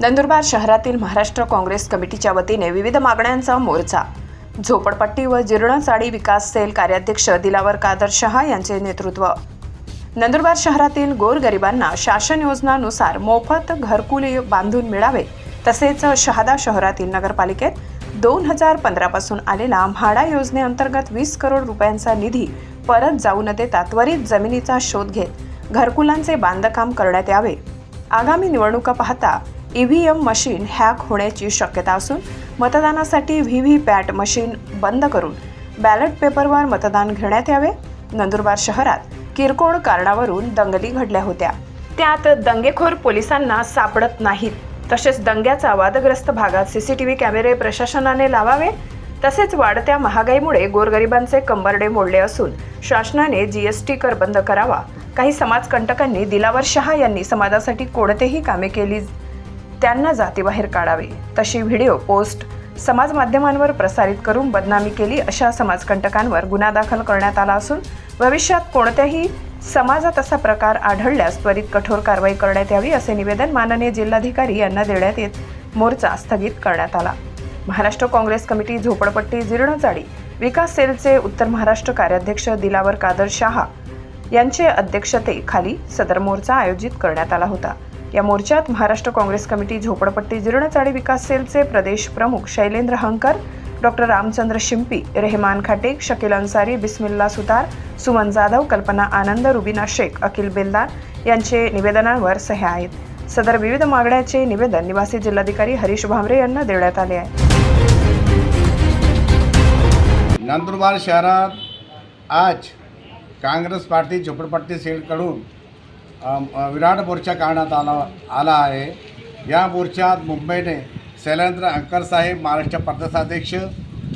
नंदुरबार शहरातील महाराष्ट्र काँग्रेस कमिटीच्या वतीने विविध मागण्यांचा मोर्चा. झोपडपट्टी व जीर्णचाळी विकास सेल कार्याध्यक्ष दिलावर कादर शहा यांचे नेतृत्व. नंदुरबार शहरातील गोरगरिबांना शासन योजनानुसार मोफत घरकुली बांधून मिळावे तसेच शहादा शहरातील नगरपालिकेत दोन हजार पंधरापासून आलेला म्हाडा योजनेअंतर्गत वीस करोड रुपयांचा निधी परत जाऊ न देता त्वरित जमिनीचा शोध घेत घरकुलांचे बांधकाम करण्यात यावे. आगामी निवडणुका पाहता ईव्हीएम मशीन हॅक होण्याची शक्यता असून मतदानासाठी व्ही व्ही पॅट मशीन बंद करून बॅलेट पेपरवर मतदान घेण्यात यावे. नंदुरबार शहरात किरकोळ कारणावरून दंगली घडल्या होत्या. त्यात दंगेखोर पोलिसांना सापडत नाहीत. तसेच दंग्याचा वादग्रस्त भागात सीसीटीव्ही कॅमेरे प्रशासनाने लावावे. तसेच वाढत्या महागाईमुळे गोरगरिबांचे कंबरडे मोडले असून शासनाने जीएसटी कर बंद करावा. काही समाजकंटकांनी दिलावर शहा यांनी समाजासाठी कोणतेही कामे केली त्यांना जातीबाहेर काढावे. तशी व्हिडिओ पोस्ट समाज माध्यमांवर प्रसारित करून बदनामी केली अशा समाजकंटकांवर गुन्हा दाखल करण्यात आला असून भविष्यात कोणत्याही समाजात असा प्रकार आढळल्यास त्वरित कठोर कारवाई करण्यात यावी असे निवेदन माननीय जिल्हाधिकारी यांना देण्यात येत मोर्चा स्थगित करण्यात आला. महाराष्ट्र काँग्रेस कमिटी झोपडपट्टी जीर्णचाळी विकास सेलचे उत्तर महाराष्ट्र कार्याध्यक्ष दिलावर कादर शहा यांचे अध्यक्षतेखाली सदर मोर्चा आयोजित करण्यात आला होता. या मोर्चात महाराष्ट्र काँग्रेस कमिटी झोपडपट्टी जीर्णचाळी विकास सेलचे प्रदेश प्रमुख शैलेंद्र हंकर डॉक्टर रामचंद्र शिंपी रेहमान खाटेक शकील अन्सारी बिस्मिल्ला सुतार सुमन जाधव कल्पना आनंद रुबिना शेख अखिल बेलदार यांचे निवेदनांवर सह्या आहेत. सदर विविध मागण्याचे निवेदन निवासी जिल्हाधिकारी हरीश भामरे यांना देण्यात आले आहे. नंदुरबार शहरात आज काँग्रेस पार्टी झोपडपट्टी सेलकडून विराट मोर्चा काढण्यात आला आला आहे. या मोर्चात मुंबईने शैलेंद्र अंकरसाहेब महाराष्ट्र प्रदेशाध्यक्ष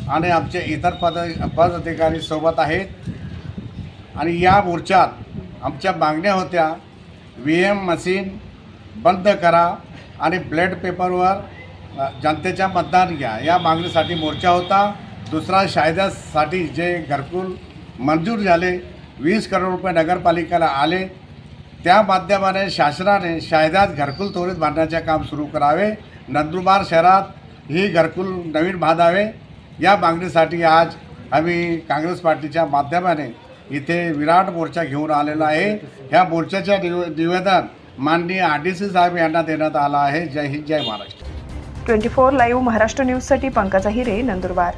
आणि आमचे इतर पद पदाधिकारी सोबत आहेत. आणि या मोर्चात आमच्या मागण्या होत्या व्ही एम मशीन बंद करा आणि ब्लेड पेपरवर जनतेच्या मतदान घ्या. या मागणीसाठी मोर्चा होता. दुसरा शायद्यासाठी जे घरकुल मंजूर झाले वीस करोड रुपये नगरपालिकेला आले. त्या माध्यमाने शासनाने शायदात घरकुल त्वरित बांधण्याचे काम सुरू करावे. नंदुरबार शहरात ही घरकुल नवीन बांधावे. या मागणीसाठी आज आम्ही काँग्रेस पार्टीच्या माध्यमाने इथे विराट मोर्चा घेऊन आलेला आहे. ह्या मोर्चाच्या निव निवेदन माननीय आर डी सी साहेब यांना देण्यात आला आहे. जय हिंद जय Maharashtra. Twenty four live Maharashtra न्यूजसाठी पंकजा हिरे नंदुरबार.